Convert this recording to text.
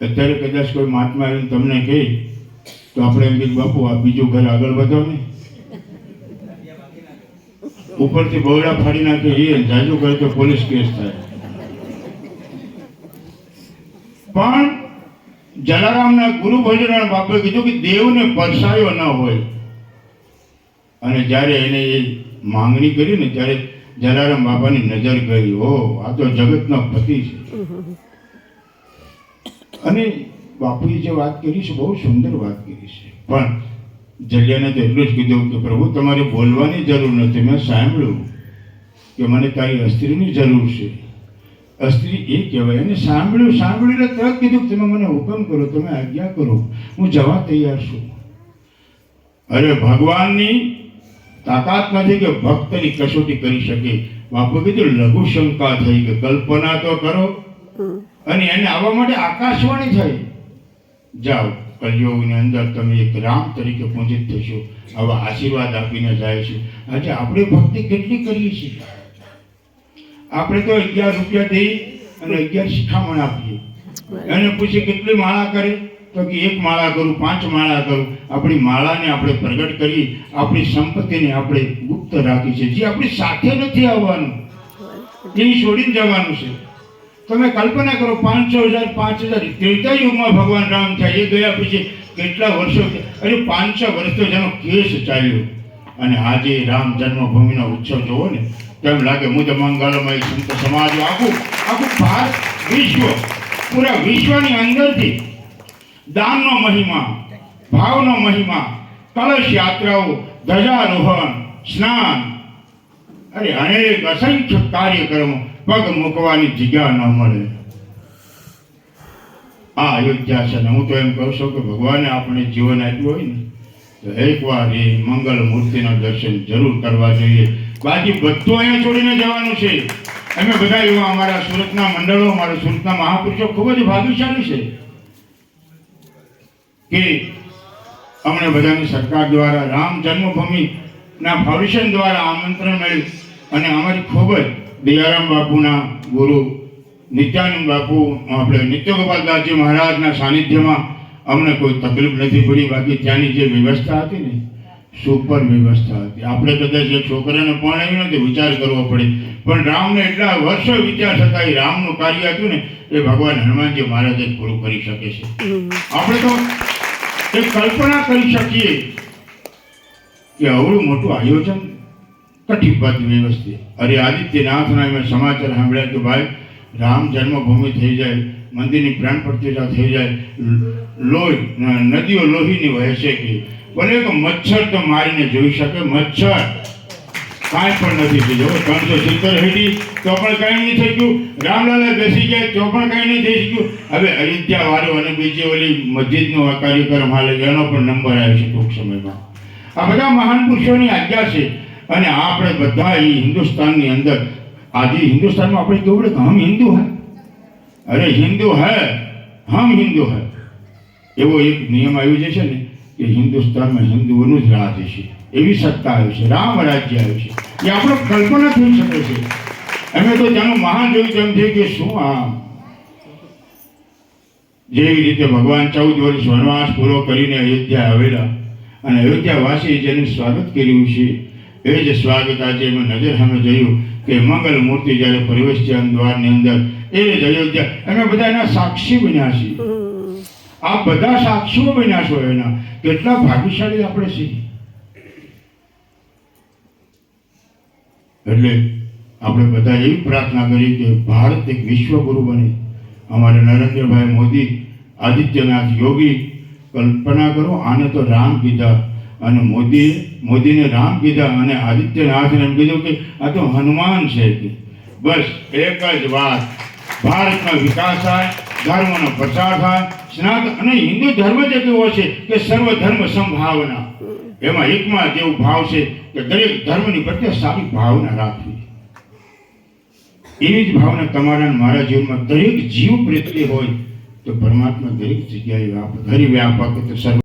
અત્યારે કદાચ કોઈ મહાત્મા આવીને તમને કહે, તો આપણે એમ કહીએ બાપુ, આ બીજું ઘર આગળ વધો ને. ઉપરથી બહોળા ફાડી નાખે એ, જાજુ કરે તો પોલીસ કેસ થાય. પણ જલારામના ગુરુ ભજન બાપે કીધું કે દેવને પરસાયો ન હોય. અને જ્યારે એને એ માંગણી કરી ને, ત્યારે જલારામ બાપાની નજર ગઈ ઓ આ તો જગતનો પતિ છે. અને બાપુએ જે વાત કરી છે, બહુ સુંદર વાત કરી છે. પણ જલિયાને તો એટલું જ કીધું કે પ્રભુ, તમારે બોલવાની જરૂર નથી. મેં સાંભળ્યું કે મને તારી અસ્ત્રીની જરૂર છે. અસ્ત્રી એ કહેવાય. અને સાંભળ્યું, સાંભળીને તરત કીધું તમે મને હુકમ કરો, તમે આજ્ઞા કરો. હું જવા તૈયાર છું. અરે ભગવાનની તાકાત નથી કે ભક્તની કસોટી કરી શકે. બાપુ કીધું લઘુ શંકા થઈ કે કલ્પના તો કરો. અને એને આવવા માટે આકાશવાણી થઈ. જાઓ કલયોગની અંદર તમે એક રામ તરીકે પૂજિત થશો. આવા આશીર્વાદ આપીને જાય છે. આજે આપણે ભક્તિ કેટલી કરીએ છીએ? આપણે તો અગિયાર રૂપિયા દઈ અને અગિયાર શિખામણ આપીએ. એને પૂછે કેટલી માળા કરે? તો કે એક માળા કરું પાંચ માળા કરું. આપણી માળાને આપણે પ્રગટ કરી આપણી સંપત્તિને આપણે ગુપ્ત રાખી છે. જે આપણી સાથે નથી આવવાનું. એ છોડીને જવાનું છે. તમે કલ્પના કરો પાંચસો હજાર, પાંચ હજાર ત્રેતા યુગમાં ભગવાન રામ થયા, એ ગયા પછી કેટલા વર્ષો? અરે પાંચસો વર્ષ તો જેનો કેસ ચાલ્યો અને આજે રામ જન્મભૂમિનો ઉત્સવ જોવો ને, તેમ લાગે મુદ મંગળમય સંત સમાજ આખું આખું ભારત વિશ્વ, પૂરા વિશ્વની અંદરથી દાનનો મહિમા, ભાવનો મહિમા, કલશ યાત્રાઓ ધજારોહણ સ્નાન અરે અનેક અસંખ્ય કાર્યક્રમો પગ મૂકવાની જગ્યા ન મળે. આ અયોધ્યા છે ને હું તો એમ કહું છું કે ભગવાને આપણે જીવન આપ્યું હોય ને, તો એકવાર એ મંગલ મૂર્તિના દર્શન જરૂર કરવા જોઈએ. બાકી બધું અહીંયા છોડીને જવાનું છે. અમે બધા એવા અમારા સુરતના મંડળો, અમારા સુરતના મહાપુરુષો ખૂબ જ ભાગ્યશાળી છે કે અમને બધાની સરકાર દ્વારા રામ જન્મભૂમિના ફાઉન્ડેશન દ્વારા આમંત્રણ મળ્યું અને અમારી ખૂબ જ દયારામ બાપુના ગુરુ, નિત્યાનંદ બાપુ, આપણે નિત્યગોપાલદાસજી મહારાજના સાનિધ્યમાં અમને કોઈ તકલીફ નથી પડી. બાકી ત્યાંની જે વ્યવસ્થા હતી ને, સુપર વ્યવસ્થા હતી. આપણે કદાચ એ છોકરાને પણ આવી નથી વિચાર કરવો પડે. પણ રામને એટલા વર્ષો વિચાર છતાં એ રામનું કાર્ય હતું ને, એ ભગવાન હનુમાનજી મહારાજ જ પૂરું કરી શકે છે. આપણે તો એ કલ્પના કરી શકીએ કે આવડું મોટું આયોજન કટિબદ્ધ વ્યવસ્થિત અરે આદિત્યનાથના મેં સમાચાર સાંભળ્યા કે ભાઈ, રામ જન્મભૂમિ થઈ જાય, મંદિરની પ્રાણ પ્રતિષ્ઠા થઈ જાય, લોહી, નદીઓ લોહીની વહેશે કે. ભલે તો મચ્છર તો મારીને જોઈ શકે, મચ્છર. કાંઈ પણ નથી થઈ જવું ત્રણસો સિત્તેર હેડી તો પણ કાંઈ નહીં થઈ ગયું. રામલાલા બેસી ગયા તો પણ કાંઈ નહીં થઈ શક્યું હવે અયોધ્યા વાળો અને બીજી ઓલી મસ્જિદનો કાર્યક્રમ હાલે, એનો પણ નંબર આવે છે ટૂંક સમયમાં. આ બધા મહાન પુરુષોની આજ્ઞા છે. અને આપણે બધા એ હિન્દુસ્તાનની અંદર, આજે હિન્દુસ્તાનમાં આપણે કેવું પડે હમ હિન્દુ હૈ? અરે હિન્દુ હૈ, હમ હિન્દુ હૈ. એવો એક નિયમ આવ્યો છે ને, કે હિન્દુસ્તાનમાં હિન્દુઓનું જ રાજ છે. એવી સત્તા આવી છે, રામ રાજ્ય આવ્યું છે. એ આપણો કલ્પના થઈ શકે છે. અમે તો ત્યાંનું મહાન જોયું તેમ થયું કે શું આ જેવી રીતે ભગવાન ચૌદ વર્ષ વનવાસ પૂરો કરીને અયોધ્યા આવેલા. અને અયોધ્યાવાસીએ જેનું સ્વાગત કર્યું છે એ જ સ્વાગત આજે મેં નજર સામે જોયું કે મંગલ મૂર્તિ જ્યારે પ્રવેશ છે દ્વારની અંદર, એ જ અયોધ્યા અમે બધા એના સાક્ષી બન્યા છીએ આ બધા સાક્ષીઓ બન્યા છો એના. કેટલા ભાગ્યશાળી આપણે છીએ. એટલે આપણે બધા એવી પ્રાર્થના કરી કે ભારત એક વિશ્વગુરુ બને. અમારે નરેન્દ્રભાઈ મોદી, આદિત્યનાથ યોગી, કલ્પના કરો, આને તો રામ કીધા. અને મોદી, મોદીને રામ કીધા અને આદિત્યનાથને એમ કીધું કે આ તો હનુમાન છે બસ, એક જ વાત. ભારતનો વિકાસ થાય, ધર્મનો પ્રચાર થાય સ્નાતન અને હિન્દુ ધર્મ જ એક છે કે સર્વ ધર્મ સંભાવના. એમાં એકમાં જેવું ભાવ છે કે દરેક ધર્મની પ્રત્યે સારી ભાવના રાખવી. એવી જ ભાવના તમારા મારા જીવનમાં દરેક જીવ પ્રત્યે હોય તો પરમાત્મા દરેક જગ્યાએ વ્યાપક હરિ વ્યાપક તો સર્વ